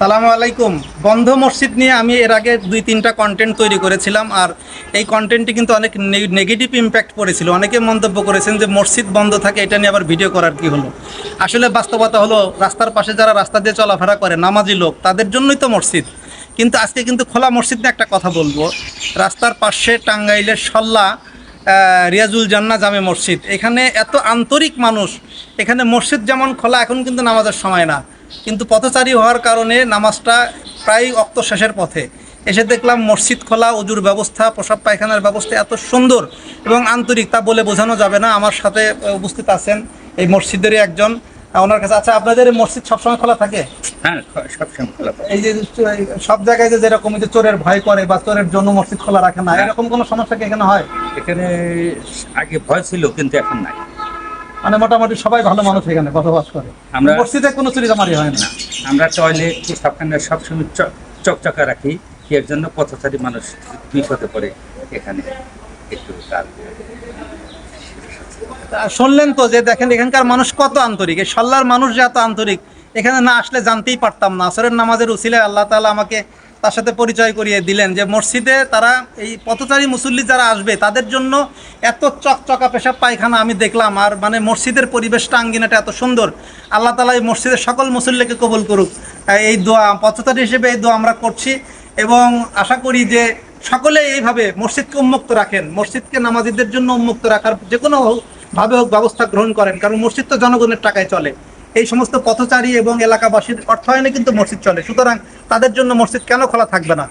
সালামু আলাইকুম। বন্ধ মসজিদ নিয়ে আমি এর আগে দুই তিনটা কন্টেন্ট তৈরি করেছিলাম আর এই কন্টেন্টটি কিন্তু অনেক নেগেটিভ ইম্প্যাক্ট পড়েছিল। অনেকে মন্তব্য করেছেন যে মসজিদ বন্ধ থাকে, এটা নিয়ে আবার ভিডিও করার কি হলো? আসলে বাস্তবতা হলো, রাস্তার পাশে যারা রাস্তা দিয়ে চলাফেরা করে, নামাজি লোক, তাদের জন্যই তো মসজিদ। কিন্তু আজকে কিন্তু খোলা মসজিদ নিয়ে একটা কথা বলব। রাস্তার পাশে টাঙ্গাইলের সল্লা রিয়াজুল জান্না জামে মসজিদ। এখানে এত আন্তরিক মানুষ, এখানে মসজিদ যেমন খোলা, এখন কিন্তু নামাজের সময় না। কিন্তু পথচারী হওয়ার কারণে নামাজটা প্রায় অক্ত শেষের পথে। এসে দেখলাম মসজিদ খোলা অজুর ব্যবস্থা প্রসাব পায়খানার ব্যবস্থা এত সুন্দর এবং আন্তরিক তা বলে বোঝানো যাবে না। আমার সাথে উপস্থিত আছেন এই মসজিদেরই একজন। ওনার কাছে আচ্ছা আপনাদের মসজিদ সবসময় খোলা থাকে? হ্যাঁ সবসময় খোলা এই যে সব জায়গায় যে যেরকম যে চোরের ভয় করে বা চোরের জন্য মসজিদ খোলা রাখে না এরকম কোনো সমস্যা কি এখানে হয়? এখানে আগে ভয় ছিল কিন্তু এখন নাই। মানে মোটামুটি সবাই ভালো মানুষ এখানে বসবাস করে। আমরা- মসজিদে কোনো চুরি চামারি হয় না। আমরা টয়লেট পেশাবখানা সবসময় চকচকা রাখি এর জন্য পথচারী মানুষ বিপদে পড়ে এখানে একটু তার শুনলেন তো যে দেখেন এখানকার মানুষ কত আন্তরিক। এই সল্লার মানুষ যে এত আন্তরিক এখানে না আসলে জানতেই পারতাম না। আসরের নামাজের উসিলায় আল্লাহ তাআলা আমাকে তার সাথে পরিচয় করিয়ে দিলেন যে মসজিদে তারা এই পথচারী মুসল্লি যারা আসবে, তাদের জন্য এত চকচকা পেশাব পায়খানা আমি দেখলাম। আর মানে মসজিদের পরিবেশটা, আঙ্গিনাটা এত সুন্দর। আল্লাহ তালা এই মসজিদের সকল মুসল্লিকে কবুল করুক। এই দোয়া, পথচারী হিসেবে এই দোয়া আমরা করছি এবং আশা করি যে সকলে এইভাবে মসজিদকে উন্মুক্ত রাখেন। মসজিদকে নামাজিদের জন্য উন্মুক্ত রাখার যে কোনো ভাবে হোক ব্যবস্থা গ্রহণ করেন, কারণ মসজিদ তো জনগণের টাকায় চলে। এই সমস্ত পথচারী এবং এলাকাবাসীর অর্থায়নে কিন্তু মসজিদ চলে। সুতরাং তাদের জন্য মসজিদ কেন খোলা থাকবে না?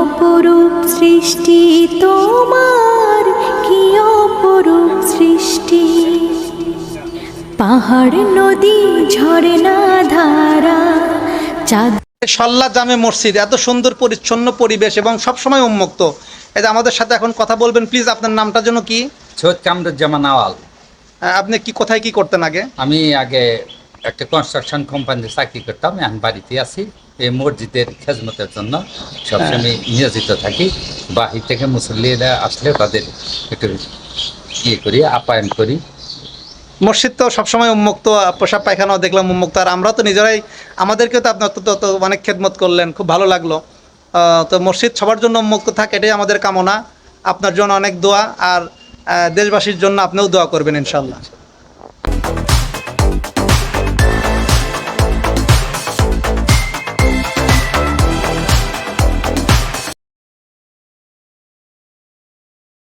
অপরূপ সৃষ্টি তোমার কি অপরূপ সৃষ্টি? পাহাড় নদী ঝর্ণা ধারা চাঁদ। সল্লা জামে মসজিদ এত সুন্দর পরিচ্ছন্ন পরিবেশ এবং সবসময় উন্মুক্ত। এই যে আমাদের সাথে এখন কথা বলবেন প্লিজ আপনার নামটা জন্য কি? সৈয়দ কামরুজ্জামান আওয়াল। আপনি কি কোথায় কি করতেন আগে? আমি আগে একটা কনস্ট্রাকশন কোম্পানিতে চাকরি করতাম এখন বাড়িতে আছি। এই মসজিদের খেজমতের জন্য সবসময় নিয়োজিত থাকি। বাহির থেকে মুসল্লিরা আসলে তাদের একটু ইয়ে করি আপ্যায়ন করি। মসজিদ তো সবসময় উন্মুক্ত পোশাক পায়খানাও দেখলাম উন্মুক্ত। আর আমরা তো নিজেরাই আমাদেরকে তো আপনার তো অনেক খেদমত করলেন খুব ভালো লাগল। তো মসজিদ সবার জন্য উন্মুক্ত থাক এটাই আমাদের কামনা। আপনার জন্য অনেক দোয়া আর দেশবাসীর জন্য আপনিও দোয়া করবেন ইনশাল্লাহ